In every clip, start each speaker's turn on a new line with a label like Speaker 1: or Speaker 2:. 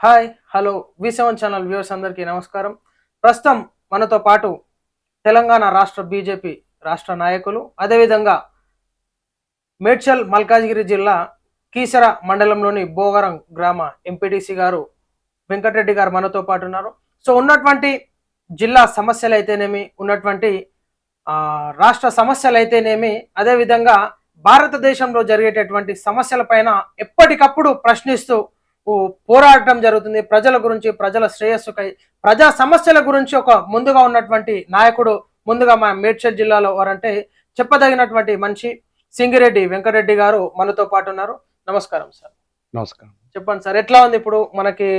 Speaker 1: Hi hello V seven channel viewers అందరికీ నమస్కారం. ప్రస్తుతం మనతో పాటు తెలంగాణ రాష్ట్ర బీజేపీ రాష్ట్ర నాయకులు అదేవిధంగా మేడ్చల్ మల్కాజ్గిరి జిల్లా కీసర మండలంలోని బోగరం గ్రామ ఎంపీటీసీ గారు వెంకటరెడ్డి గారు మనతో పాటు ఉన్నారు. సో ఉన్నటువంటి జిల్లా సమస్యలు అయితేనేమి ఉన్నటువంటి రాష్ట్ర సమస్యలు అయితేనేమి అదేవిధంగా భారతదేశంలో జరిగేటటువంటి సమస్యలపైన ఎప్పటికప్పుడు ప్రశ్నిస్తూ ఓ పోరాటం జరుగుతుంది. ప్రజల గురించి ప్రజల శ్రేయస్సుకై ప్రజా సమస్యల గురించి ఒక ముందుగా ఉన్నటువంటి నాయకుడు ముందుగా మన మేడ్చల్ జిల్లాలో వారంటే చెప్పదగినటువంటి మనిషి సింగిరెడ్డి వెంకటరెడ్డి గారు మనతో పాటు ఉన్నారు. నమస్కారం సార్.
Speaker 2: నమస్కారం.
Speaker 1: చెప్పండి సార్. ఎట్లా ఉంది ఇప్పుడు మనకి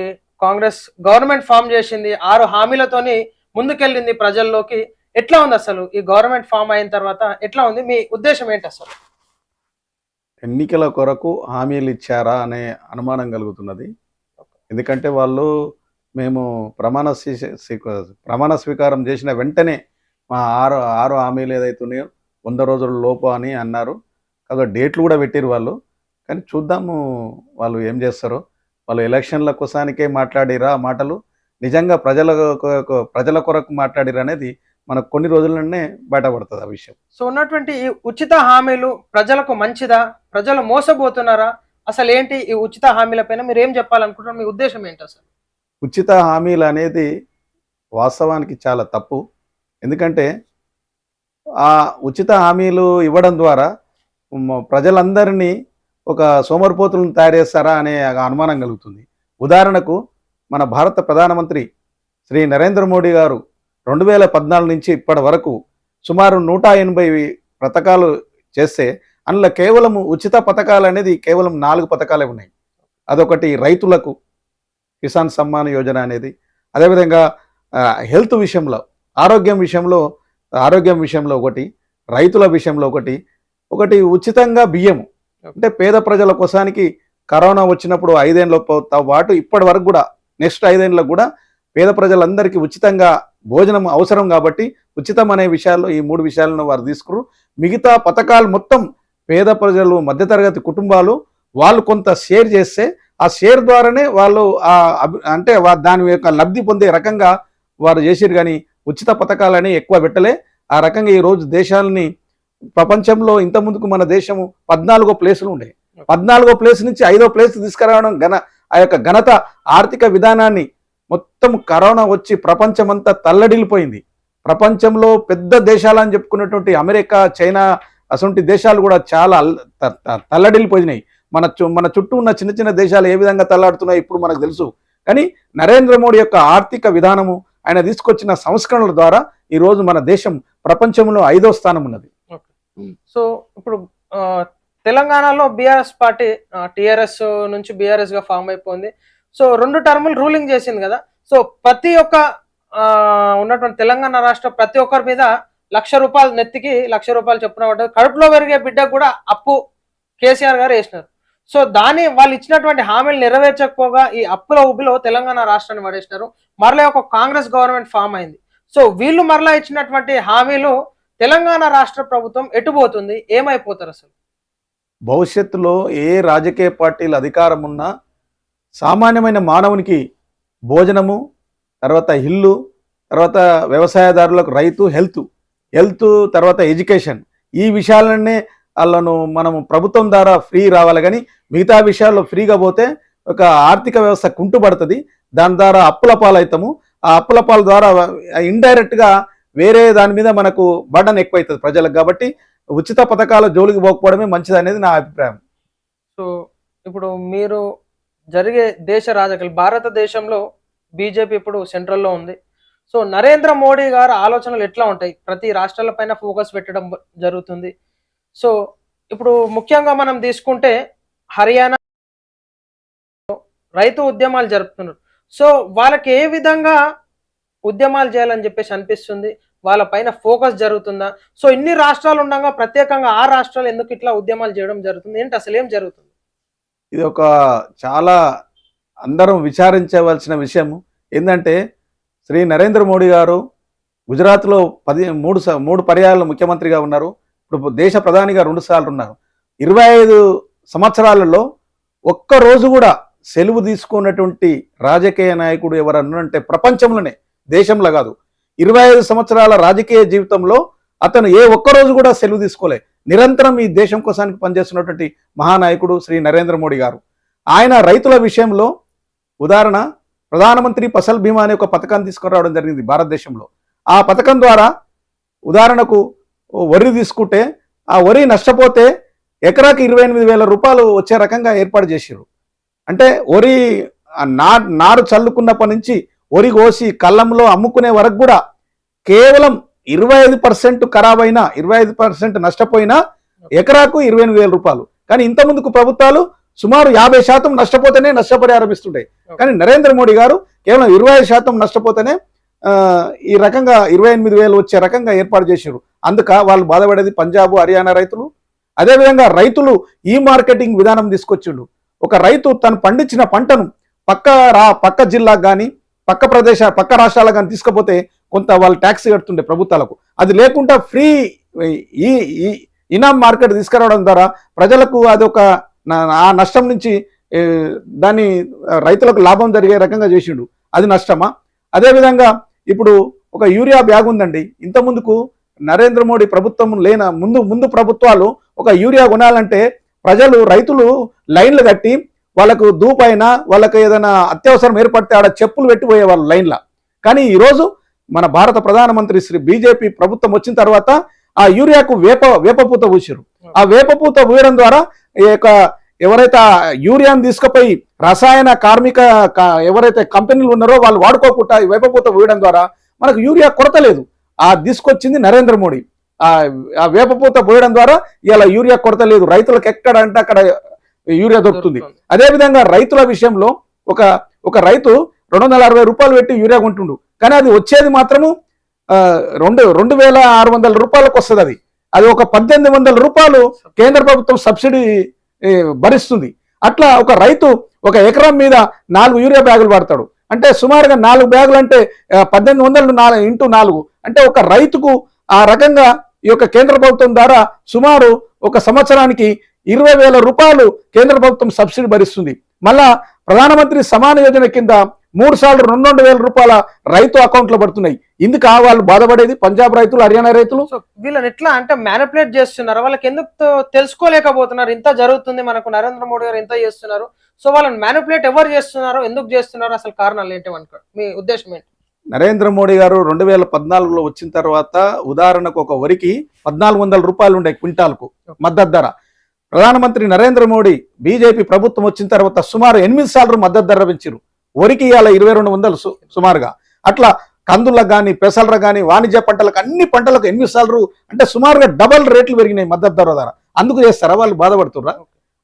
Speaker 1: కాంగ్రెస్ గవర్నమెంట్ ఫామ్ చేసింది ఆరు హామీలతోని ముందుకెళ్ళింది ప్రజల్లోకి. ఎట్లా ఉంది అసలు ఈ గవర్నమెంట్ ఫామ్ అయిన తర్వాత ఎట్లా ఉంది? మీ ఉద్దేశం ఏంటి అసలు?
Speaker 2: ఎన్నికల కొరకు హామీలు ఇచ్చారా అనే అనుమానం కలుగుతున్నది. ఎందుకంటే వాళ్ళు మేము ప్రమాణ ప్రమాణ స్వీకారం చేసిన వెంటనే మా ఆరు ఆరు హామీలు ఏదైతే ఉన్నాయో వంద రోజుల లోపు అని అన్నారు. కాదు డేట్లు కూడా పెట్టారు వాళ్ళు. కానీ చూద్దాము వాళ్ళు ఏం చేస్తారో. వాళ్ళు ఎలక్షన్ల కోసానికే మాట్లాడిరా మాటలు. నిజంగా ప్రజల ప్రజల కొరకు మాట్లాడిరా అనేది మనకు కొన్ని రోజులనే బయటపడుతుంది ఆ విషయం.
Speaker 1: సో ఉన్నటువంటి ఈ ఉచిత హామీలు ప్రజలకు మంచిదా? ప్రజలు మోసపోతున్నారా? అసలు ఏంటి ఈ ఉచిత హామీల పైన మీరు ఏం చెప్పాలనుకుంటున్నారు? మీ ఉద్దేశం ఏంటి అసలు
Speaker 2: ఉచిత హామీలు అనేది వాస్తవానికి చాలా తప్పు. ఎందుకంటే ఆ ఉచిత హామీలు ఇవ్వడం ద్వారా ప్రజలందరినీ ఒక సోమరిపోతులను తయారు చేస్తారా అనే అనుమానం కలుగుతుంది. ఉదాహరణకు మన భారత ప్రధానమంత్రి శ్రీ నరేంద్ర మోడీ గారు రెండు వేల పద్నాలుగు నుంచి ఇప్పటి వరకు సుమారు నూట ఎనభై పథకాలు చేస్తే అందులో కేవలం ఉచిత పథకాలు అనేది కేవలం నాలుగు పథకాలే ఉన్నాయి. అదొకటి రైతులకు కిసాన్ సమ్మాన్ యోజన అనేది. అదేవిధంగా హెల్త్ విషయంలో ఆరోగ్యం విషయంలో ఆరోగ్యం విషయంలో ఒకటి రైతుల విషయంలో ఒకటి. ఒకటి ఉచితంగా బియ్యము అంటే పేద ప్రజల కోసానికి కరోనా వచ్చినప్పుడు ఐదేళ్ళ పాటు ఇప్పటి వరకు కూడా నెక్స్ట్ ఐదేళ్ళకు కూడా పేద ప్రజలందరికీ ఉచితంగా భోజనం అవసరం కాబట్టి ఉచితం అనే విషయాల్లో ఈ మూడు విషయాలను వారు తీసుకురు మిగతా పథకాలు మొత్తం పేద ప్రజలు మధ్యతరగతి కుటుంబాలు వాళ్ళు కొంత షేర్ చేస్తే ఆ షేర్ ద్వారానే వాళ్ళు అంటే దాని యొక్క లబ్ధి పొందే రకంగా వారు చేసిరు కానీ ఉచిత పథకాలని ఎక్కువ పెట్టలే. ఆ రకంగా ఈ రోజు దేశాలని ప్రపంచంలో ఇంత ముందుకు మన దేశము పద్నాలుగో ప్లేసులు ఉండే. పద్నాలుగో ప్లేస్ నుంచి ఐదో ప్లేస్ తీసుకురావడం ఘన ఆ యొక్క ఘనత ఆర్థిక విధానాన్ని మొత్తం కరోనా వచ్చి ప్రపంచమంతా తల్లడిల్లిపోయింది. ప్రపంచంలో పెద్ద దేశాలని చెప్పుకున్నటువంటి అమెరికా చైనా అసంటి దేశాలు కూడా చాలా అల్- త- తల్లడిల్లిపోయినాయి. మన చు మన చుట్టూ ఉన్న చిన్న చిన్న దేశాలు ఏ విధంగా తల్లాడుతున్నాయో ఇప్పుడు మనకు తెలుసు. కానీ నరేంద్ర మోడీ యొక్క ఆర్థిక విధానము ఆయన తీసుకొచ్చిన సంస్కరణల ద్వారా ఈరోజు మన దేశం ప్రపంచంలో ఐదో స్థానం ఉన్నది.
Speaker 1: సో ఇప్పుడు తెలంగాణలో బీఆర్ఎస్ పార్టీ టిఆర్ఎస్ నుంచి బీఆర్ఎస్గా ఫామ్ అయిపోయింది. సో రెండు టర్ములు రూలింగ్ చేసింది కదా. సో ప్రతి ఒక్క ఉన్నటువంటి తెలంగాణ రాష్ట్ర ప్రతి ఒక్కరి మీద లక్ష రూపాయలు నెత్తికి లక్ష రూపాయలు చెప్పున కడుపులో పెరిగే బిడ్డకు కూడా అప్పు కేసీఆర్ గారు వేసినారు. సో దాని వాళ్ళు ఇచ్చినటువంటి హామీలు నెరవేర్చకపోగా ఈ అప్పుల ఉబ్బిలో తెలంగాణ రాష్ట్రాన్ని పడేసినారు. మరలా ఒక కాంగ్రెస్ గవర్నమెంట్ ఫామ్ అయింది. సో వీళ్ళు మరలా ఇచ్చినటువంటి హామీలు తెలంగాణ రాష్ట్ర ప్రభుత్వం ఎటుపోతుంది ఏమైపోతారు అసలు?
Speaker 2: భవిష్యత్తులో ఏ రాజకీయ పార్టీలు అధికారం ఉన్నా సామాన్యమైన మానవునికి భోజనము తర్వాత ఇల్లు తర్వాత వ్యవసాయదారులకు రైతు హెల్త్ హెల్త్ తర్వాత ఎడ్యుకేషన్. ఈ విషయాలనే వాళ్ళను మనము ప్రభుత్వం ద్వారా ఫ్రీ రావాలి. కానీ మిగతా విషయాల్లో ఫ్రీగా పోతే ఒక ఆర్థిక వ్యవస్థ కుంటుపడుతుంది. దాని ద్వారా అప్పుల పాలవుతాము ఆ అప్పుల పాల ద్వారా ఇండైరెక్ట్గా వేరే దాని మీద మనకు బర్డన్ ఎక్కువైతుంది ప్రజలకు కాబట్టి ఉచిత పథకాల జోలికి పోకపోవడమే మంచిది అనేది నా అభిప్రాయం.
Speaker 1: సో ఇప్పుడు మీరు జరిగే దేశ రాజకీయాలు భారతదేశంలో బీజేపీ ఇప్పుడు సెంట్రల్లో ఉంది. సో నరేంద్ర మోడీ గారు ఆలోచనలు ఎట్లా ఉంటాయి? ప్రతి రాష్ట్రాలపైన ఫోకస్ పెట్టడం జరుగుతుంది. సో ఇప్పుడు ముఖ్యంగా మనం తీసుకుంటే హర్యానా రైతు ఉద్యమాలు జరుపుతున్నారు. సో వాళ్ళకి ఏ విధంగా ఉద్యమాలు చేయాలని చెప్పేసి అనిపిస్తుంది? వాళ్ళ పైన ఫోకస్ జరుగుతుందా? సో ఇన్ని రాష్ట్రాలు ఉండగా ప్రత్యేకంగా ఆ రాష్ట్రాలు ఎందుకు ఇట్లా ఉద్యమాలు చేయడం జరుగుతుంది? ఏంటి అసలు ఏం జరుగుతుంది?
Speaker 2: ఇది ఒక చాలా అందరం విచారించవలసిన విషయం ఏంటంటే శ్రీ నరేంద్ర మోడీ గారు గుజరాత్లో పది మూడు మూడు పర్యాలు ముఖ్యమంత్రిగా ఉన్నారు. ఇప్పుడు దేశ ప్రధానిగా రెండు సార్లు ఉన్నారు. ఇరవై ఐదు సంవత్సరాలలో ఒక్క రోజు కూడా సెలవు తీసుకున్నటువంటి రాజకీయ నాయకుడు ఎవరన్నంటే ప్రపంచంలోనే దేశంలో కాదు. ఇరవై ఐదు సంవత్సరాల రాజకీయ జీవితంలో అతను ఏ ఒక్కరోజు కూడా సెలవు తీసుకోలే. నిరంతరం ఈ దేశం కోసానికి పనిచేస్తున్నటువంటి మహానాయకుడు శ్రీ నరేంద్ర మోడీ గారు. ఆయన రైతుల విషయంలో ఉదాహరణ ప్రధానమంత్రి ఫసల్ బీమా అనే ఒక పథకాన్ని తీసుకురావడం జరిగింది భారతదేశంలో. ఆ పథకం ద్వారా ఉదాహరణకు వరి తీసుకుంటే ఆ వరి నష్టపోతే ఎకరాకి ఇరవై ఎనిమిది వేల రూపాయలు వచ్చే రకంగా ఏర్పాటు చేసిర్రు. అంటే వరి నా నారు చల్లుకున్నప్పటి నుంచి వరి కోసి కళ్ళంలో అమ్ముకునే వరకు కూడా కేవలం ఇరవై ఐదు పర్సెంట్ ఖరాబ్ అయినా ఇరవై ఐదు పర్సెంట్ నష్టపోయినా ఎకరాకు ఇరవై ఎనిమిది వేల రూపాయలు. కానీ ఇంత ముందుకు ప్రభుత్వాలు సుమారు యాభై శాతం నష్టపోతేనే నష్టపరిహారం ఇస్తుంటాయి కానీ నరేంద్ర మోడీ గారు కేవలం ఇరవై ఐదు శాతం నష్టపోతేనే ఈ రకంగా ఇరవై ఎనిమిది వేలు వచ్చే రకంగా ఏర్పాటు చేశారు అందుక వాళ్ళు బాధపడేది పంజాబ్ హర్యానా రైతులు. అదేవిధంగా రైతులు ఈ మార్కెటింగ్ విధానం తీసుకొచ్చిండు ఒక రైతు తను పండించిన పంటను పక్క రా పక్క జిల్లాకు కానీ పక్క ప్రదేశ పక్క రాష్ట్రాలకు కానీ తీసుకపోతే కొంత వాళ్ళు ట్యాక్స్ కడుతుండే ప్రభుత్వాలకు. అది లేకుండా ఫ్రీ ఈ ఈ మార్కెట్ తీసుకురావడం ద్వారా ప్రజలకు అది ఒక ఆ నష్టం నుంచి దాన్ని రైతులకు లాభం జరిగే రకంగా చేసిండు. అది నష్టమా? అదేవిధంగా ఇప్పుడు ఒక యూరియా బ్యాగ్ ఉందండి. ఇంతకుముందుకు నరేంద్ర మోడీ ప్రభుత్వం లేన ముందు ముందు ప్రభుత్వాలు ఒక యూరియా కొనాలంటే ప్రజలు రైతులు లైన్లు కట్టి వాళ్ళకు దూపైన వాళ్ళకు ఏదైనా అత్యవసరం ఏర్పడితే ఆడ చెప్పులు పెట్టిపోయేవాళ్ళు లైన్ల. కానీ ఈరోజు మన భారత ప్రధానమంత్రి శ్రీ బీజేపీ ప్రభుత్వం వచ్చిన తర్వాత ఆ యూరియాకు వేప వేపపూత పూసారు ఆ వేపపూత పూయడం ద్వారా ఈ యొక్క ఎవరైతే యూరియాను తీసుకుపోయి రసాయన కార్మిక ఎవరైతే కంపెనీలు ఉన్నారో వాళ్ళు వాడుకోకుండా ఈ వేపపూత పూయడం ద్వారా మనకు యూరియా కొరత లేదు. ఆ తీసుకొచ్చింది నరేంద్ర మోడీ. ఆ ఆ వేపపూత పోయడం ద్వారా ఇలా యూరియా కొరత లేదు. రైతులకు ఎక్కడ అంటే అక్కడ యూరియా దొరుకుతుంది. అదేవిధంగా రైతుల విషయంలో ఒక ఒక రైతు రెండు వందల అరవై రూపాయలు పెట్టి యూరియా కొంటుండు. కానీ అది వచ్చేది మాత్రము రెండు రెండు వేల ఆరు వందల రూపాయలకు వస్తుంది అది. అది ఒక పద్దెనిమిది వందల రూపాయలు కేంద్ర ప్రభుత్వం సబ్సిడీ భరిస్తుంది. అట్లా ఒక రైతు ఒక ఎకరం మీద నాలుగు యూరియా బ్యాగులు పడతాడు అంటే సుమారుగా నాలుగు బ్యాగులు అంటే పద్దెనిమిది వందలు నాలుగు ఇంటూ నాలుగు. అంటే ఒక రైతుకు ఆ రకంగా ఈ యొక్క కేంద్ర ప్రభుత్వం ద్వారా సుమారు ఒక సంవత్సరానికి ఇరవై వేల రూపాయలు కేంద్ర ప్రభుత్వం సబ్సిడీ భరిస్తుంది. మళ్ళా ప్రధానమంత్రి సమాన యోజన కింద మూడు సార్లు రెండు రెండు వేల రూపాయల రైతు అకౌంట్లో పడుతున్నాయి. ఇందుకు ఆ వాళ్ళు బాధపడేది? పంజాబ్ రైతులు హర్యానా రైతులు?
Speaker 1: వీళ్ళని ఎట్లా అంటే మ్యానిపులేట్ చేస్తున్నారు. వాళ్ళకి ఎందుకు తెలుసుకోలేకపోతున్నారు? ఇంత జరుగుతుంది మనకు నరేంద్ర మోడీ గారు ఇంత చేస్తున్నారు. సో వాళ్ళని మ్యానిపులేట్ ఎవరు చేస్తున్నారు ఎందుకు చేస్తున్నారు అసలు కారణాలు ఏంటి అనుకో మీ ఉద్దేశం ఏంటి?
Speaker 2: నరేంద్ర మోడీ గారు రెండు వేల పద్నాలుగులో వచ్చిన తర్వాత ఉదాహరణకు ఒక వరికి పద్నాలుగు వందల రూపాయలు ఉండే క్వింటాల్కు మద్దతు ధర. ప్రధానమంత్రి నరేంద్ర మోడీ బీజేపీ ప్రభుత్వం వచ్చిన తర్వాత సుమారు ఎనిమిది సార్లు మద్దతు ధర పెంచారు వరికి ఇవాళ ఇరవై రెండు వందలు సుమారుగా. అట్లా కందులకు కానీ పెసలకు కానీ వాణిజ్య పంటలకు అన్ని పంటలకు ఎనిమిది సార్లు అంటే సుమారుగా డబల్ రేట్లు పెరిగినాయి మద్దతు ధర ధర అందుకు చేస్తారా? వాళ్ళు బాధపడుతుర్రా?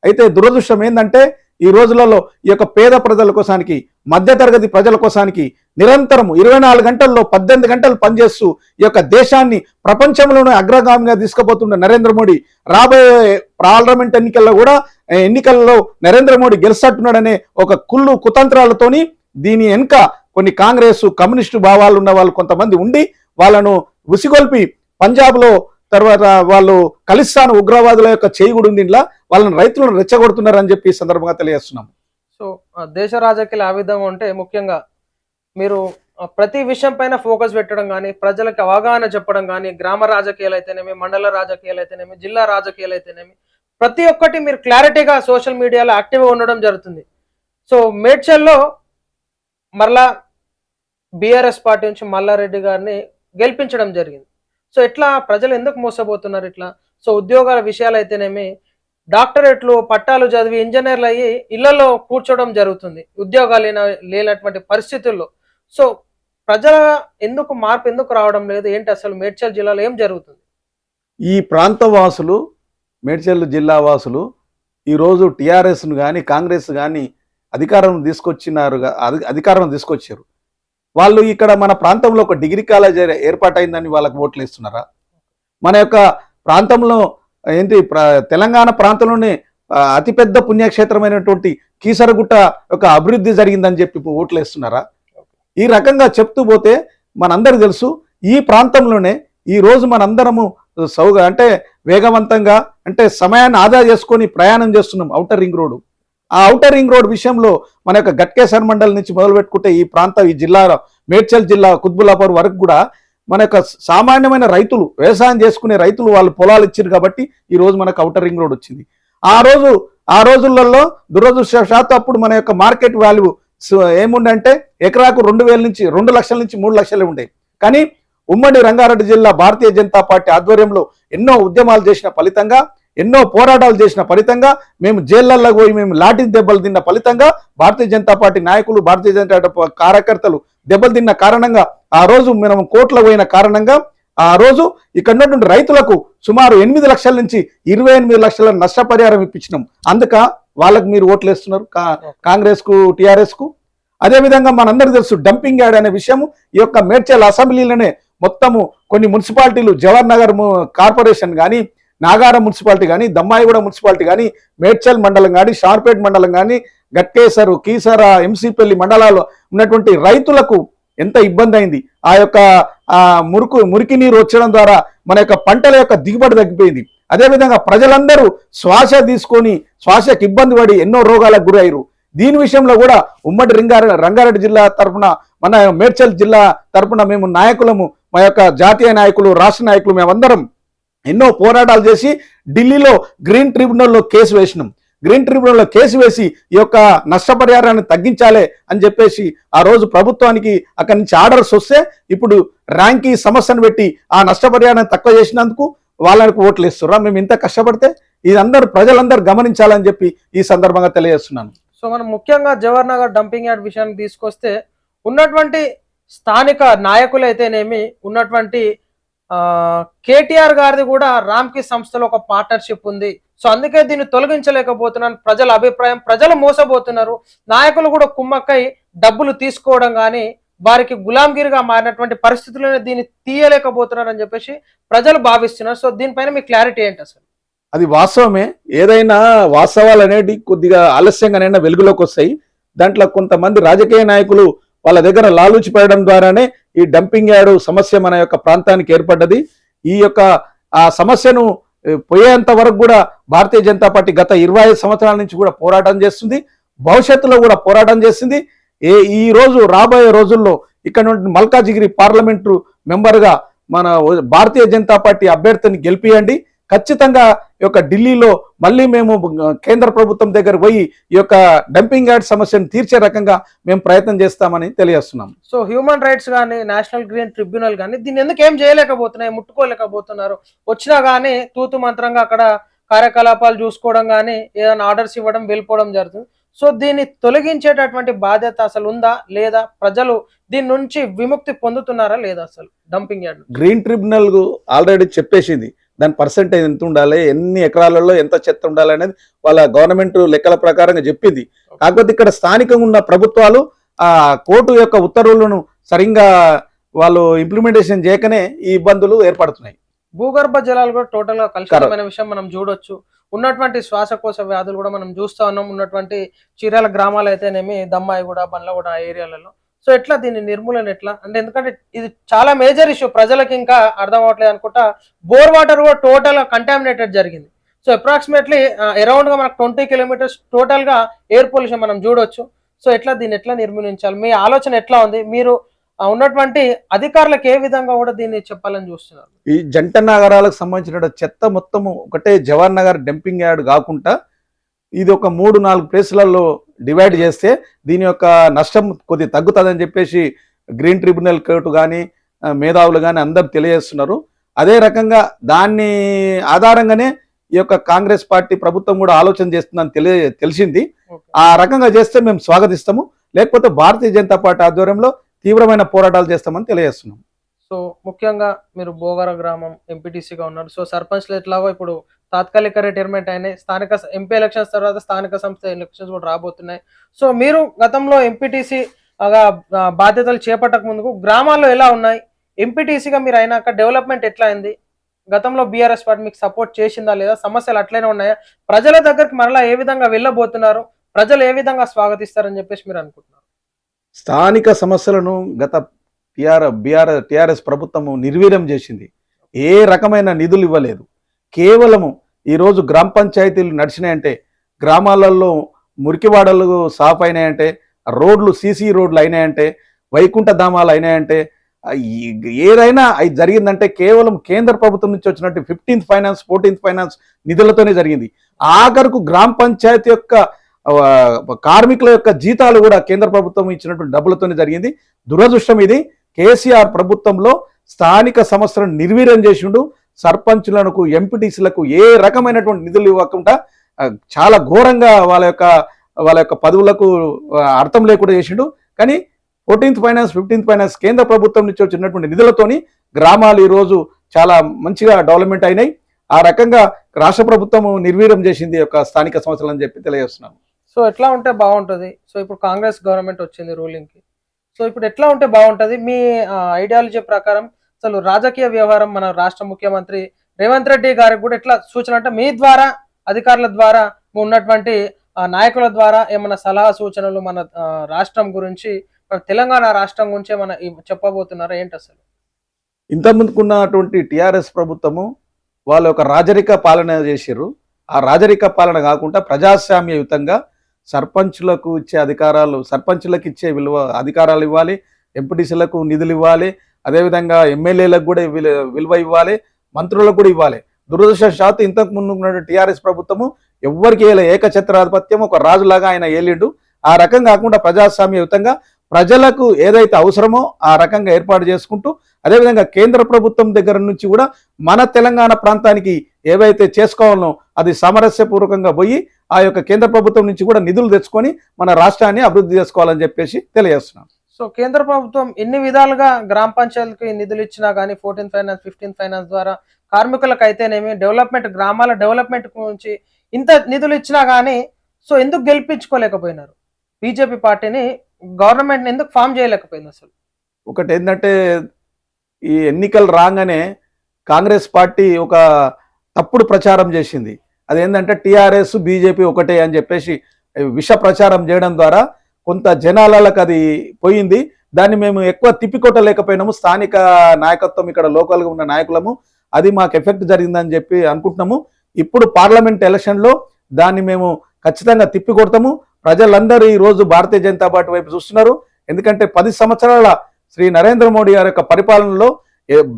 Speaker 2: అయితే దురదృష్టం ఏంటంటే ఈ రోజులలో ఈ యొక్క పేద ప్రజల కోసానికి మధ్యతరగతి ప్రజల కోసానికి నిరంతరం ఇరవై నాలుగు గంటల్లో పద్దెనిమిది గంటలు పనిచేస్తూ ఈ యొక్క దేశాన్ని ప్రపంచంలోనే అగ్రగామిగా తీసుకుపోతున్న నరేంద్ర మోడీ రాబోయే పార్లమెంట్ ఎన్నికల్లో కూడా ఎన్నికల్లో నరేంద్ర మోడీ గెలుస్తట్టున్నాడనే ఒక కుళ్ళు కుతంత్రాలతోని దీని వెనుక కొన్ని కాంగ్రెస్ కమ్యూనిస్టు భావాలు ఉన్న వాళ్ళు కొంతమంది ఉండి వాళ్ళను ఉసిగొల్పి పంజాబ్లో తర్వాత వాళ్ళు ఖలిస్తాన్ ఉగ్రవాదుల యొక్క చేయి కూడా ఉంది ఇంట్లో వాళ్ళని రైతులను రెచ్చగొడుతున్నారని చెప్పి ఈ సందర్భంగా తెలియజేస్తున్నాం
Speaker 1: సో ఆ, దేశ రాజకీయాలు ఆ విధంగా ఉంటే ముఖ్యంగా మీరు ప్రతి విషయం పైన ఫోకస్ పెట్టడం కానీ ప్రజలకు అవగాహన చెప్పడం కానీ గ్రామ రాజకీయాలు అయితేనేమి మండల రాజకీయాలు అయితేనేమి జిల్లా రాజకీయాలు అయితేనేమి ప్రతి ఒక్కటి మీరు క్లారిటీగా సోషల్ మీడియాలో యాక్టివ్గా ఉండడం జరుగుతుంది. సో మేడ్చల్లో మరలా బీఆర్ఎస్ పార్టీ నుంచి మల్లారెడ్డి గారిని గెలిపించడం జరిగింది. సో ఎట్లా ప్రజలు ఎందుకు మోసపోతున్నారు ఇట్లా? సో ఉద్యోగాల విషయాలు అయితేనేమి డాక్టరేట్లు పట్టాలు చదివి ఇంజనీర్లు అయ్యి ఇళ్ళలో కూర్చోవడం జరుగుతుంది. ఉద్యోగాలు లేన- లేనటువంటి పరిస్థితుల్లో. సో ప్రజల ఎందుకు మార్పు ఎందుకు రావడం లేదు? ఏంటి అసలు మేడ్చల్ జిల్లాలో ఏం జరుగుతుంది?
Speaker 2: ఈ ప్రాంత వాసులు మేడ్చల్ జిల్లా వాసులు ఈరోజు టీఆర్ఎస్ను కానీ కాంగ్రెస్ కానీ అధికారం తీసుకొచ్చినారు అధికారం తీసుకొచ్చారు. వాళ్ళు ఇక్కడ మన ప్రాంతంలో ఒక డిగ్రీ కాలేజ్ ఏర్పాటైందని వాళ్ళకి ఓట్లు ఇస్తున్నారా మన యొక్క ప్రాంతంలో ఏంటి తెలంగాణ ప్రాంతంలోనే అతిపెద్ద పుణ్యక్షేత్రమైనటువంటి కీసరగుట్ట యొక్క అభివృద్ధి జరిగిందని చెప్పి ఇప్పుడు ఓట్లు వేస్తున్నారా? ఈ రకంగా చెప్తూ పోతే మనందరూ తెలుసు ఈ ప్రాంతంలోనే ఈ రోజు మనందరము సౌగా అంటే వేగవంతంగా అంటే సమయాన్ని ఆదా చేసుకొని ప్రయాణం చేస్తున్నాం అవుటర్ రింగ్ రోడ్డు. ఆ ఔటర్ రింగ్ రోడ్ విషయంలో మన యొక్క గట్కేసర్ మండలి నుంచి మొదలు పెట్టుకుంటే ఈ ప్రాంతం ఈ జిల్లా మేడ్చల్ జిల్లా కుత్బుల్లాపూర్ వరకు కూడా మన యొక్క సామాన్యమైన రైతులు వ్యవసాయం చేసుకునే రైతులు వాళ్ళు పొలాలు ఇచ్చారు కాబట్టి ఈ రోజు మనకు ఔటర్ రింగ్ రోడ్ వచ్చింది. ఆ రోజు ఆ రోజులలో దురదృష్టవశాత్తు అప్పుడు మన యొక్క మార్కెట్ వాల్యూ ఏముండంటే ఎకరాకు రెండు వేల నుంచి రెండు లక్షల నుంచి మూడు లక్షలే ఉండేవి కానీ ఉమ్మడి రంగారెడ్డి జిల్లా భారతీయ జనతా పార్టీ ఆధ్వర్యంలో ఎన్నో ఉద్యమాలు చేసిన ఫలితంగా ఎన్నో పోరాటాలు చేసిన ఫలితంగా మేము జైళ్ళల్లో పోయి మేము లాఠీ దెబ్బలు తిన్న ఫలితంగా భారతీయ జనతా పార్టీ నాయకులు భారతీయ జనతా కార్యకర్తలు దెబ్బలు తిన్న కారణంగా ఆ రోజు మనం కోట్ల పోయిన కారణంగా ఆ రోజు ఇక్కడ ఉన్నటువంటి రైతులకు సుమారు ఎనిమిది లక్షల నుంచి ఇరవై ఎనిమిది లక్షల నష్టపరిహారం ఇప్పించినాం. అందుక వాళ్ళకు మీరు ఓట్లు వేస్తున్నారు. కా- కాంగ్రెస్కు టిఆర్ఎస్కు అదేవిధంగా మనందరికీ తెలుసు డంపింగ్ యార్డ్ అనే విషయం ఈ యొక్క మేడ్చల్ అసెంబ్లీలోనే మొత్తము కొన్ని మున్సిపాలిటీలు జవహర్ నగర్ కార్పొరేషన్ కానీ నాగారం మున్సిపాలిటీ కానీ దమ్మాయిగూడ మున్సిపాలిటీ కానీ మేడ్చల్ మండలం కానీ షార్పేట్ మండలం కానీ గట్కేసరు కీసర ఎంసీపల్లి మండలాల్లో ఉన్నటువంటి రైతులకు ఎంత ఇబ్బంది అయింది? ఆ యొక్క మురుకు మురికి నీరు వచ్చడం ద్వారా మన యొక్క పంటల యొక్క దిగుబడి తగ్గిపోయింది. అదేవిధంగా ప్రజలందరూ శ్వాస తీసుకొని శ్వాసకు ఇబ్బంది పడి ఎన్నో రోగాలకు గురయ్యారు. దీని విషయంలో కూడా ఉమ్మడి రింగారె రంగారెడ్డి జిల్లా తరపున మన మేడ్చల్ జిల్లా తరపున మేము నాయకులము మా యొక్క జాతీయ నాయకులు రాష్ట్ర నాయకులు మేమందరం ఎన్నో పోరాటాలు చేసి ఢిల్లీలో గ్రీన్ ట్రిబ్యునల్లో కేసు వేసినాం. గ్రీన్ ట్రిబ్యునల్లో కేసు వేసి ఈ యొక్క నష్టపరిహారాన్ని తగ్గించాలి అని చెప్పేసి ఆ రోజు ప్రభుత్వానికి అక్కడి నుంచి ఆర్డర్స్ వస్తే ఇప్పుడు ర్యాంకీ సమస్యను పెట్టి ఆ నష్టపరిహారాన్ని తక్కువ చేసినందుకు వాళ్ళకి ఓట్లు ఇస్తుర్రా మేము ఇంత కష్టపడితే ఇది అందరూ ప్రజలందరూ గమనించాలని చెప్పి ఈ సందర్భంగా తెలియజేస్తున్నాను.
Speaker 1: సో మనం ముఖ్యంగా జవహర్ నగర్ డంపింగ్ యార్డ్ విషయాన్ని తీసుకొస్తే ఉన్నటువంటి స్థానిక నాయకులైతేనేమి ఉన్నటువంటి కేటీఆర్ గారిది కూడా రామ్కి సంస్థలో ఒక పార్ట్నర్షిప్ ఉంది. సో అందుకే దీన్ని తొలగించలేకపోతున్నాను. ప్రజల అభిప్రాయం ప్రజలు మోసపోతున్నారు. నాయకులు కూడా కుమ్మక్కై డబ్బులు తీసుకోవడం కానీ వారికి గులాంగిరిగా మారినటువంటి పరిస్థితులను దీన్ని తీయలేకపోతున్నారు అని చెప్పేసి ప్రజలు భావిస్తున్నారు. సో దీనిపైన మీ క్లారిటీ ఏంటి అసలు?
Speaker 2: అది వాస్తవమే. ఏదైనా వాస్తవాలు అనేది కొద్దిగా ఆలస్యంగానైనా వెలుగులోకి వస్తాయి. దాంట్లో కొంతమంది రాజకీయ నాయకులు వాళ్ళ దగ్గర లాలూచి పడడం ద్వారానే ఈ డంపింగ్ యార్డు సమస్య మన యొక్క ప్రాంతానికి ఏర్పడ్డది. ఈ యొక్క ఆ సమస్యను పోయేంత వరకు కూడా భారతీయ జనతా పార్టీ గత ఇరవై ఐదు సంవత్సరాల నుంచి కూడా పోరాటం చేస్తుంది. భవిష్యత్తులో కూడా పోరాటం చేస్తుంది. ఏ ఈ రోజు రాబోయే రోజుల్లో ఇక్కడ నుండి మల్కాజిగిరి పార్లమెంటు మెంబర్గా మన భారతీయ జనతా పార్టీ అభ్యర్థిని గెలిపియండి. ఖచ్చితంగా ఈ యొక్క ఢిల్లీలో మళ్ళీ మేము కేంద్ర ప్రభుత్వం దగ్గర పోయి ఈ యొక్క డంపింగ్ యార్డ్ సమస్యను తీర్చే రకంగా మేము ప్రయత్నం చేస్తామని తెలియజేస్తున్నాం.
Speaker 1: సో హ్యూమన్ రైట్స్ కానీ నేషనల్ గ్రీన్ ట్రిబ్యునల్ కానీ దీన్ని ఎందుకు ఏం చేయలేకపోతున్నాయి ముట్టుకోలేకపోతున్నారు? వచ్చినా కానీ తూతు మంత్రంగా అక్కడ కార్యకలాపాలు చూసుకోవడం కానీ ఏదైనా ఆర్డర్స్ ఇవ్వడం వెళ్ళిపోవడం జరుగుతుంది. సో దీన్ని తొలగించేటటువంటి బాధ్యత అసలు ఉందా లేదా ప్రజలు దీని నుంచి విముక్తి పొందుతున్నారా లేదా అసలు dumping yard
Speaker 2: green tribunal already చెప్పేసింది. దాని పర్సెంటేజ్ ఎంత ఉండాలి ఎన్ని ఎకరాలలో ఎంత చెత్త ఉండాలి అనేది వాళ్ళ గవర్నమెంట్ లెక్కల ప్రకారంగా చెప్పింది. కాకపోతే ఇక్కడ స్థానికంగా ఉన్న ప్రభుత్వాలు ఆ కోర్టు యొక్క ఉత్తర్వులను సరిగ్గా వాళ్ళు ఇంప్లిమెంటేషన్ చేయకనే ఈ ఇబ్బందులు ఏర్పడుతున్నాయి.
Speaker 1: భూగర్భ జలాలు కూడా టోటల్గా కలుషితమైన విషయం మనం చూడొచ్చు. ఉన్నటువంటి శ్వాసకోశ వ్యాధులు కూడా మనం చూస్తా ఉన్నాం. ఉన్నటువంటి చీరాల గ్రామాలు అయితేనేమి దమ్మాయి కూడా బండ్లగూడ ఏరియాలలో. సో ఎట్లా దీన్ని నిర్మూలన ఎట్లా? అంటే ఎందుకంటే ఇది చాలా మేజర్ ఇష్యూ. ప్రజలకు ఇంకా అర్థం అవ్వట్లేదు అనుకుంటా బోర్ వాటర్ కూడా టోటల్ కంటామినేటెడ్ జరిగింది. సో అప్రాక్సిమేట్లీ అరౌండ్గా మనకు ట్వంటీ కిలోమీటర్స్ టోటల్గా ఎయిర్ పొల్యూషన్ మనం చూడొచ్చు. సో ఎట్లా దీన్ని ఎట్లా నిర్మూలించాలి? మీ ఆలోచన ఎట్లా ఉంది? మీరు ఉన్నటువంటి అధికారులకు ఏ విధంగా కూడా దీన్ని చెప్పాలని చూస్తున్నారు?
Speaker 2: ఈ జంట నగరాలకు సంబంధించిన చెత్త మొత్తము ఒకటే జవహర్ నగర్ డంపింగ్ యార్డ్ కాకుండా ఇది ఒక మూడు నాలుగు ప్లేసులలో డివైడ్ చేస్తే దీని యొక్క నష్టం కొద్దిగా తగ్గుతుందని చెప్పేసి గ్రీన్ ట్రిబ్యునల్ కోర్టు కానీ మేధావులు కానీ అందరు తెలియజేస్తున్నారు. అదే రకంగా దాన్ని ఆధారంగానే ఈ యొక్క కాంగ్రెస్ పార్టీ ప్రభుత్వం కూడా ఆలోచన చేస్తుందని తెలియ తెలిసింది. ఆ రకంగా చేస్తే మేము స్వాగతిస్తాము. లేకపోతే భారతీయ జనతా పార్టీ ఆధ్వర్యంలో తీవ్రమైన పోరాటాలు చేస్తామని తెలియజేస్తున్నాం.
Speaker 1: సో ముఖ్యంగా మీరు బోగర గ్రామం ఎంపీటీసీగా ఉన్నారు. సో సర్పంచ్లు ఎట్లాగో ఇప్పుడు తాత్కాలిక రిటైర్మెంట్ అయినాయి. స్థానిక ఎంపీ ఎలక్షన్స్ తర్వాత స్థానిక సంస్థ ఎలక్షన్స్ కూడా రాబోతున్నాయి. సో మీరు గతంలో ఎంపీటీసీ బాధ్యతలు చేపట్టక ముందుకు గ్రామాల్లో ఎలా ఉన్నాయి? ఎంపీటీసీగా మీరు అయినాక డెవలప్మెంట్ ఎట్లా అయింది? గతంలో బీఆర్ఎస్ పార్టీ మీకు సపోర్ట్ చేసిందా లేదా? సమస్యలు అట్లనే ఉన్నాయా? ప్రజల దగ్గరికి మరలా ఏ విధంగా వెళ్ళబోతున్నారు? ప్రజలు ఏ విధంగా స్వాగతిస్తారని చెప్పేసి మీరు అనుకుంటున్నారు?
Speaker 2: స్థానిక సమస్యలను గత టిఆర్ బీఆర్ టిఆర్ఎస్ ప్రభుత్వము నిర్వీర్యం చేసింది. ఏ రకమైన నిధులు ఇవ్వలేదు. కేవలము ఈరోజు గ్రామ పంచాయతీలు నడిచినాయంటే గ్రామాలలో మురికివాడలు సాఫ్ అయినాయంటే రోడ్లు సీసీ రోడ్లు అయినాయంటే వైకుంఠ ధామాలు అయినాయంటే ఏదైనా అది జరిగిందంటే కేవలం కేంద్ర ప్రభుత్వం నుంచి వచ్చినట్టు ఫిఫ్టీన్త్ ఫైనాన్స్ ఫోర్టీన్త్ ఫైనాన్స్ నిధులతోనే జరిగింది. ఆఖరుకు గ్రామ పంచాయతీ యొక్క కార్మికుల యొక్క జీతాలు కూడా కేంద్ర ప్రభుత్వం ఇచ్చినటువంటి డబ్బులతోనే జరిగింది. దురదృష్టం ఇది. కేసీఆర్ ప్రభుత్వంలో స్థానిక సంస్థలను నిర్వీర్యం చేసిండు. సర్పంచులకు ఎంపీటీసీలకు ఏ రకమైనటువంటి నిధులు ఇవ్వకుండా చాలా ఘోరంగా వాళ్ళ యొక్క వాళ్ళ యొక్క పదవులకు అర్థం లేకుండా చేసిండు. కానీ ఫోర్టీన్త్ ఫైనాన్స్ ఫిఫ్టీన్త్ ఫైనాన్స్ కేంద్ర ప్రభుత్వం నుంచి వచ్చినటువంటి నిధులతోని గ్రామాలు ఈరోజు చాలా మంచిగా డెవలప్మెంట్ అయినాయి. ఆ రకంగా రాష్ట్ర ప్రభుత్వం నిర్వీర్యం చేసింది యొక్క స్థానిక సంస్థలు అని చెప్పి తెలియజేస్తున్నాము
Speaker 1: సో ఎట్లా ఉంటే బాగుంటుంది. సో ఇప్పుడు కాంగ్రెస్ గవర్నమెంట్ వచ్చింది రూలింగ్కి. సో ఇప్పుడు ఎట్లా ఉంటే బాగుంటుంది? మీ ఐడియాలజీ ప్రకారం అసలు రాజకీయ వ్యవహారం మన రాష్ట్ర ముఖ్యమంత్రి రేవంత్ రెడ్డి గారికి కూడా ఎట్లా సూచన అంటే మీ ద్వారా అధికారుల ద్వారా ఉన్నటువంటి నాయకుల ద్వారా ఏమైనా సలహా సూచనలు మన రాష్ట్రం గురించి మన తెలంగాణ రాష్ట్రం గురించి ఏమైనా చెప్పబోతున్నారా? ఏంటి అసలు?
Speaker 2: ఇంతకుముందుకున్నటువంటి టిఆర్ఎస్ ప్రభుత్వము వాళ్ళు ఒక రాజరిక పాలన చేసిర్రు. ఆ రాజరిక పాలన కాకుండా ప్రజాస్వామ్యయుతంగా సర్పంచులకు ఇచ్చే అధికారాలు సర్పంచులకు ఇచ్చే విలువ అధికారాలు ఇవ్వాలి ఎంపీటీసీలకు నిధులు ఇవ్వాలి అదేవిధంగా ఎమ్మెల్యేలకు కూడా విలు- విలువ ఇవ్వాలి మంత్రులకు కూడా ఇవ్వాలి. దురదృష్టవశాత్తు ఇంతకు ముందు ఉన్న టీఆర్ఎస్ ప్రభుత్వము ఎవ్వరికి ఏల ఏకఛత్రాధిపత్యం ఒక రాజులాగా ఆయన ఏలిండు. ఆ రకం కాకుండా ప్రజాస్వామ్యయుతంగా ప్రజలకు ఏదైతే అవసరమో ఆ రకంగా ఏర్పాటు చేసుకుంటూ అదేవిధంగా కేంద్ర ప్రభుత్వం దగ్గర నుంచి కూడా మన తెలంగాణ ప్రాంతానికి ఏవైతే చేసుకోవాలనో అది సామరస్యపూర్వకంగా పోయి ఆ యొక్క కేంద్ర ప్రభుత్వం నుంచి కూడా నిధులు తెచ్చుకొని మన రాష్ట్రాన్ని అభివృద్ధి చేసుకోవాలని చెప్పేసి తెలియజేస్తున్నాం
Speaker 1: సో కేంద్ర ప్రభుత్వం ఎన్ని విధాలుగా గ్రామ పంచాయతీకి నిధులు ఇచ్చినా కానీ ఫోర్టీన్ ఫైనాన్స్ ఫిఫ్టీన్ ఫైనాన్స్ ద్వారా కార్మికులకు అయితేనేమి డెవలప్మెంట్ గ్రామాల డెవలప్మెంట్ గురించి ఇంత నిధులు ఇచ్చినా కానీ సో ఎందుకు గెలిపించుకోలేకపోయినారు? బీజేపీ పార్టీని గవర్నమెంట్ ఎందుకు ఫామ్ చేయలేకపోయింది అసలు?
Speaker 2: ఒకటి ఏంటంటే ఈ ఎన్నికలు రాగానే కాంగ్రెస్ పార్టీ ఒక తప్పుడు ప్రచారం చేసింది. అదేంటంటే టీఆర్ఎస్ బీజేపీ ఒకటే అని చెప్పేసి విష ప్రచారం చేయడం ద్వారా కొంత జనాలకు అది పోయింది. దాన్ని మేము ఎక్కువ తిప్పికొట్టలేకపోయినాము. స్థానిక నాయకత్వం ఇక్కడ లోకల్గా ఉన్న నాయకులము అది మాకు ఎఫెక్ట్ జరిగిందని చెప్పి అనుకుంటున్నాము. ఇప్పుడు పార్లమెంట్ ఎలక్షన్లో దాన్ని మేము ఖచ్చితంగా తిప్పికొడతాము. ప్రజలందరూ ఈ రోజు భారతీయ జనతా పార్టీ వైపు చూస్తున్నారు. ఎందుకంటే పది సంవత్సరాల శ్రీ నరేంద్ర మోడీ గారి యొక్క పరిపాలనలో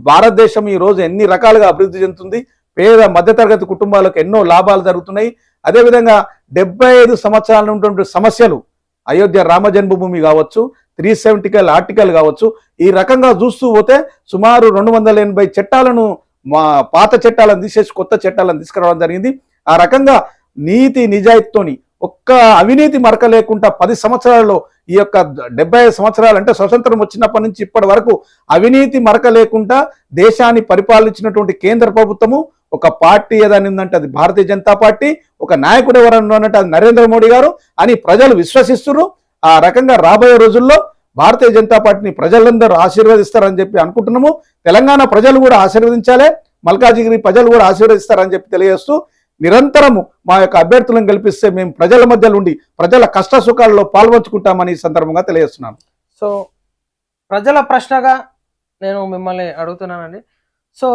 Speaker 2: భారతదేశం ఈరోజు ఎన్ని రకాలుగా అభివృద్ధి చెందుతుంది పేద మధ్యతరగతి కుటుంబాలకు ఎన్నో లాభాలు జరుగుతున్నాయి. అదేవిధంగా డెబ్బై ఐదు సంవత్సరాల నుండి ఉన్నటువంటి సమస్యలు అయోధ్య రామ జన్మభూమి కావచ్చు త్రీ సెవెంటికల్ ఆర్టికల్ కావచ్చు ఈ రకంగా చూస్తూ పోతే సుమారు రెండు వందల ఎనభై చట్టాలను మా పాత చట్టాలను తీసేసి కొత్త చట్టాలను తీసుకురావడం జరిగింది. ఆ రకంగా నీతి నిజాయితీతోని ఒక్క అవినీతి మరక లేకుండా పది సంవత్సరాలలో ఈ యొక్క డెబ్బై ఐదు సంవత్సరాలు అంటే స్వతంత్రం వచ్చినప్పటి నుంచి ఇప్పటి వరకు అవినీతి మరక లేకుండా దేశాన్ని పరిపాలించినటువంటి కేంద్ర ప్రభుత్వము ఒక పార్టీ ఏదైనా ఉందంటే అది భారతీయ జనతా పార్టీ ఒక నాయకుడు ఎవరన్నా ఉన్నట్టు అది నరేంద్ర మోడీ గారు అని ప్రజలు విశ్వసిస్తున్నారు ఆ రకంగా రాబోయే రోజుల్లో భారతీయ జనతా పార్టీని ప్రజలందరూ ఆశీర్వదిస్తారని చెప్పి అనుకుంటున్నాము. తెలంగాణ ప్రజలు కూడా ఆశీర్వదించాలి. మల్కాజిగిరి ప్రజలు కూడా ఆశీర్వదిస్తారని చెప్పి తెలియజేస్తూ నిరంతరము మా యొక్క అభ్యర్థులను గెలిపిస్తే మేము ప్రజల మధ్యలో ఉండి ప్రజల కష్ట సుఖాల్లో పాల్పంచుకుంటామని ఈ సందర్భంగా తెలియజేస్తున్నాను.
Speaker 1: సో ప్రజల ప్రశ్నగా నేను మిమ్మల్ని అడుగుతున్నానండి. సో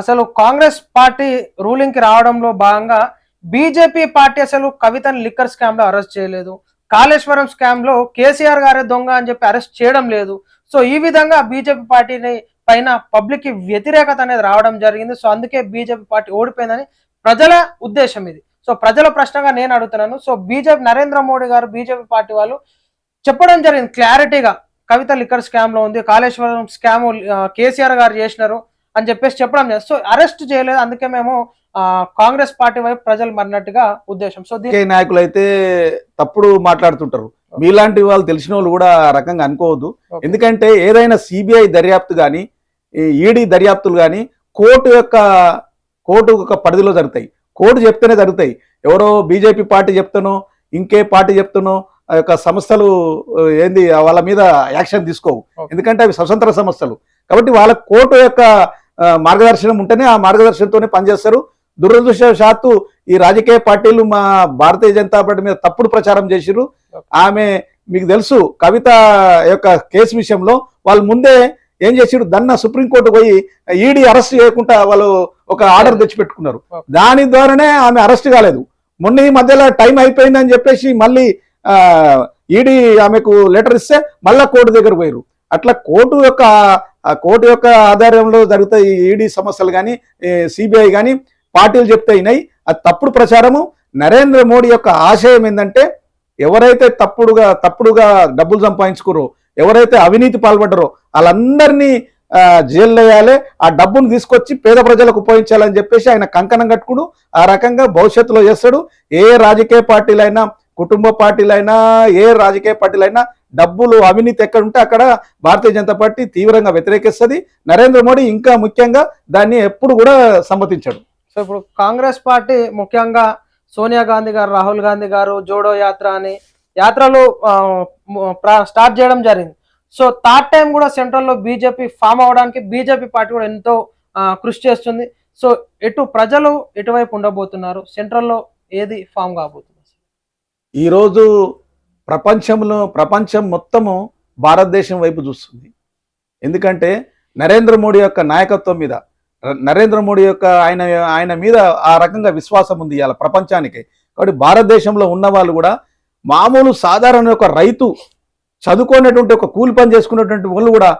Speaker 1: అసలు కాంగ్రెస్ పార్టీ రూలింగ్కి రావడంలో భాగంగా బీజేపీ పార్టీ అసలు కవితను లిక్కర్ స్కామ్లో అరెస్ట్ చేయలేదు. కాళేశ్వరం స్కామ్లో కేసీఆర్ గారే దొంగ అని చెప్పి అరెస్ట్ చేయడం లేదు. సో ఈ విధంగా బీజేపీ పార్టీని పైన పబ్లిక్కి వ్యతిరేకత అనేది రావడం జరిగింది. సో అందుకే బీజేపీ పార్టీ ఓడిపోయిందని ప్రజల ఉద్దేశం ఇది. సో ప్రజల ప్రశ్నగా నేను అడుగుతున్నాను. సో బీజేపీ నరేంద్ర మోడీ గారు బీజేపీ పార్టీ వాళ్ళు చెప్పడం జరిగింది క్లారిటీగా. కవిత లిక్కర్ స్కామ్లో ఉంది. కాళేశ్వరం స్కామ్ కేసీఆర్ గారు చేసినారు. అని చెప్పేసి చెప్పడం జరిగింది సో అరెస్ట్ చేయలేదు. అందుకే మేము కాంగ్రెస్ పార్టీ వైపు ప్రజలు మరినట్టుగా ఉద్దేశం. సో దీని
Speaker 2: నాయకులు అయితే తప్పుడు మాట్లాడుతుంటారు. మీలాంటి వాళ్ళు తెలిసిన వాళ్ళు కూడా రకంగా అనుకోవద్దు. ఎందుకంటే ఏదైనా సిబిఐ దర్యాప్తు కానీ ఈడీ దర్యాప్తులు కానీ కోర్టు యొక్క కోర్టు యొక్క పరిధిలో జరుగుతాయి. కోర్టు చెప్తేనే జరుగుతాయి. ఎవరో బీజేపీ పార్టీ చెప్తానో ఇంకే పార్టీ చెప్తానో ఆ యొక్క సంస్థలు ఏంది వాళ్ళ మీద యాక్షన్ తీసుకోవు. ఎందుకంటే అవి స్వతంత్ర సంస్థలు కాబట్టి వాళ్ళ కోర్టు యొక్క మార్గదర్శనం ఉంటేనే ఆ మార్గదర్శనంతోనే పనిచేస్తారు. దురదృష్టవశాత్తు ఈ రాజకీయ పార్టీలు మా భారతీయ జనతా పార్టీ మీద తప్పుడు ప్రచారం చేసిరు ఆమె మీకు తెలుసు కవిత యొక్క కేసు విషయంలో వాళ్ళు ముందే ఏం చేసిరు దన్న సుప్రీంకోర్టు పోయి ఈడీ అరెస్ట్ చేయకుండా వాళ్ళు ఒక ఆర్డర్ తెచ్చిపెట్టుకున్నారు. దాని ద్వారానే ఆమె అరెస్ట్ కాలేదు. మొన్న ఈ మధ్యలో టైం అయిపోయిందని చెప్పేసి మళ్ళీ ఈడీ ఆమెకు లెటర్ ఇస్తే మళ్ళా కోర్టు దగ్గర పోయారు అట్లా కోర్టు యొక్క ఆ కోర్టు యొక్క ఆధారంలో జరుగుతాయి ఈడీ సమస్యలు కానీ సిబిఐ కానీ పార్టీలు చెప్తే అయినాయి. అది తప్పుడు ప్రచారము. నరేంద్ర మోడీ యొక్క ఆశయం ఏంటంటే ఎవరైతే తప్పుడుగా తప్పుడుగా డబ్బులు సంపాదించుకురో ఎవరైతే అవినీతి పాల్పడ్డరో వాళ్ళందరినీ జైల్లో వేయాలి. ఆ డబ్బును తీసుకొచ్చి పేద ప్రజలకు ఉపయోగించాలని చెప్పేసి ఆయన కంకణం కట్టుకుడు ఆ రకంగా భవిష్యత్తులో చేస్తాడు. ఏ రాజకీయ పార్టీలైనా కుటుంబ పార్టీలైనా ఏ రాజకీయ పార్టీలైనా డబ్బులు అవినీతి ఎక్కడ ఉంటే అక్కడ భారతీయ జనతా పార్టీ తీవ్రంగా వ్యతిరేకిస్తుంది. నరేంద్ర మోడీ ఇంకా ముఖ్యంగా దాన్ని ఎప్పుడు కూడా సమ్మతించాడు.
Speaker 1: సో ఇప్పుడు కాంగ్రెస్ పార్టీ ముఖ్యంగా సోనియా గాంధీ గారు రాహుల్ గాంధీ గారు జోడో యాత్ర అని యాత్రలు స్టార్ట్ చేయడం జరిగింది. సో థర్డ్ టైం కూడా సెంట్రల్లో బీజేపీ ఫామ్ అవడానికి బీజేపీ పార్టీ కూడా ఎంతో కృషి చేస్తుంది. సో ఎటు ప్రజలు ఎటువైపు ఉండబోతున్నారు? సెంట్రల్లో ఏది ఫామ్ కాబోతుంది?
Speaker 2: ఈరోజు ప్రపంచంలో ప్రపంచం మొత్తము భారతదేశం వైపు చూస్తుంది. ఎందుకంటే నరేంద్ర మోడీ యొక్క నాయకత్వం మీద నరేంద్ర మోడీ యొక్క ఆయన ఆయన మీద ఆ రకంగా విశ్వాసం ఉంది ఇవాళ ప్రపంచానికి. కాబట్టి భారతదేశంలో ఉన్న వాళ్ళు కూడా మామూలు సాధారణ ఒక రైతు చదువుకునేటువంటి ఒక కూలి పని చేసుకునేటువంటి వాళ్ళు కూడా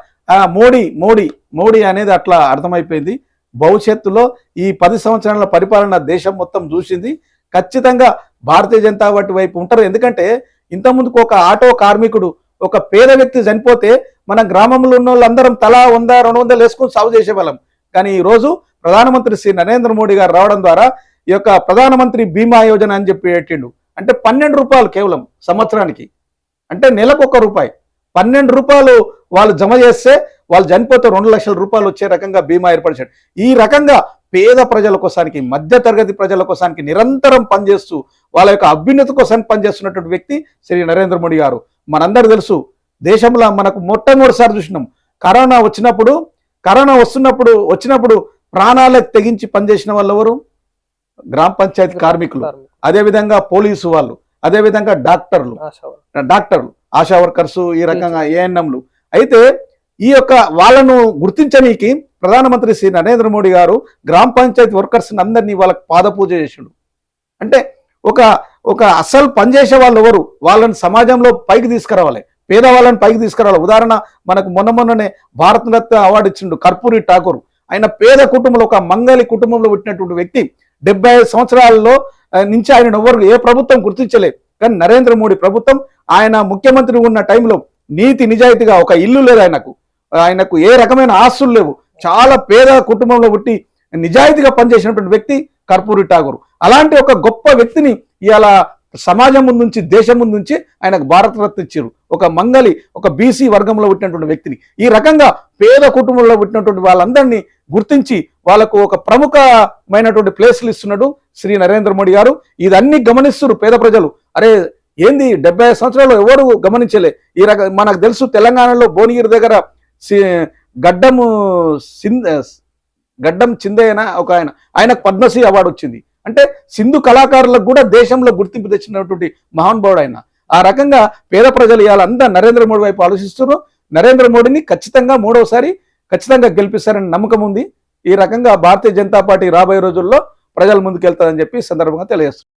Speaker 2: మోడీ మోడీ మోడీ అనేది అట్లా అర్థమైపోయింది. భవిష్యత్తులో ఈ పది సంవత్సరాల పరిపాలన దేశం మొత్తం చూసింది. ఖచ్చితంగా భారతీయ జనతా పార్టీ వైపు ఉంటారు. ఎందుకంటే ఇంతకుముందుకు ఒక ఆటో కార్మికుడు ఒక పేద వ్యక్తి చనిపోతే మన గ్రామంలో ఉన్న వాళ్ళందరం తలా వంద రెండు వందలు వేసుకుని సాగు చేసేవాళ్ళం. కానీ ఈరోజు ప్రధానమంత్రి శ్రీ నరేంద్ర మోడీ గారు రావడం ద్వారా ఈ యొక్క ప్రధానమంత్రి బీమా యోజన అని చెప్పి పెట్టిండు. అంటే పన్నెండు రూపాయలు కేవలం సంవత్సరానికి. అంటే నెలకు ఒక రూపాయి. పన్నెండు రూపాయలు వాళ్ళు జమ చేస్తే వాళ్ళు చనిపోతే రెండు లక్షల రూపాయలు వచ్చే రకంగా బీమా ఏర్పరిచాడు. ఈ రకంగా పేద ప్రజల కోసానికి మధ్య తరగతి ప్రజల కోసానికి నిరంతరం పనిచేస్తూ వాళ్ళ యొక్క అభ్యున్నతి కోసం పనిచేస్తున్నటువంటి వ్యక్తి శ్రీ నరేంద్ర మోడీ గారు. మనందరూ తెలుసు దేశంలో మనకు మొట్టమొదటిసారి చూసినాం. కరోనా వచ్చినప్పుడు కరోనా వస్తున్నప్పుడు వచ్చినప్పుడు ప్రాణాలకు తెగించి పనిచేసిన వాళ్ళు ఎవరు? గ్రామ పంచాయతీ కార్మికులు. అదేవిధంగా పోలీసు వాళ్ళు అదేవిధంగా డాక్టర్లు. డాక్టర్లు ఆశా వర్కర్స్ ఈ రకంగా ఏఎన్ఎంలు. అయితే ఈ యొక్క వాళ్ళను గుర్తించనీకి ప్రధానమంత్రి శ్రీ నరేంద్ర మోడీ గారు గ్రామ పంచాయతీ వర్కర్స్ అందరినీ వాళ్ళకి పాదపూజ చేసిండు. అంటే ఒక ఒక అసలు పనిచేసే వాళ్ళు ఎవరు? వాళ్ళని సమాజంలో పైకి తీసుకురావాలి. పేదవాళ్ళని పైకి తీసుకురావాలి. ఉదాహరణ మనకు మొన్న మొన్ననే భారతరత్న అవార్డు ఇచ్చిండు కర్పూరి ఠాకూర్. ఆయన పేద కుటుంబంలో ఒక మంగళి కుటుంబంలో పుట్టినటువంటి వ్యక్తి. డెబ్బై ఐదు నుంచి ఆయన ఎవరు ఏ ప్రభుత్వం గుర్తించలేదు కానీ నరేంద్ర మోడీ ప్రభుత్వం ఆయన ముఖ్యమంత్రి ఉన్న టైంలో నీతి నిజాయితీగా ఒక ఇల్లు లేదు ఆయనకు. ఆయనకు ఏ రకమైన ఆస్తులు లేవు. చాలా పేద కుటుంబంలో పుట్టి నిజాయితీగా పనిచేసినటువంటి వ్యక్తి కర్పూరి ఠాగూర్. అలాంటి ఒక గొప్ప వ్యక్తిని ఇవాళ సమాజం ముందు నుంచి దేశం ముందు నుంచి ఆయనకు భారతరత్న ఇచ్చారు. ఒక మంగళి ఒక బీసీ వర్గంలో పుట్టినటువంటి వ్యక్తిని. ఈ రకంగా పేద కుటుంబంలో పుట్టినటువంటి వాళ్ళందరినీ గుర్తించి వాళ్ళకు ఒక ప్రముఖమైనటువంటి ప్లేసులు ఇస్తున్నాడు శ్రీ నరేంద్ర మోడీ గారు. ఇదన్నీ గమనిస్తున్నారు పేద ప్రజలు. అరే ఏంది? డెబ్బై సంవత్సరాలు ఎవరు గమనించలే? ఈ రక మనకు తెలుసు తెలంగాణలో భువనగిరి దగ్గర గడ్డము సింధ్ గడ్డం చిందయ్యన ఒక ఆయన ఆయనకు పద్మశ్రీ అవార్డు వచ్చింది. అంటే సింధు కళాకారులకు కూడా దేశంలో గుర్తింపు తెచ్చినటువంటి మహానుభావుడు ఆయన ఆ రకంగా పేద ప్రజలు ఇవాళంతా నరేంద్ర మోడీ వైపు ఆలోచిస్తున్నారు. నరేంద్ర మోడీని ఖచ్చితంగా మూడవసారి ఖచ్చితంగా గెలిపిస్తారని నమ్మకం ఉంది. ఈ రకంగా భారతీయ జనతా పార్టీ రాబోయే రోజుల్లో ప్రజల ముందుకెళ్తారని చెప్పి సందర్భంగా తెలియజేస్తున్నారు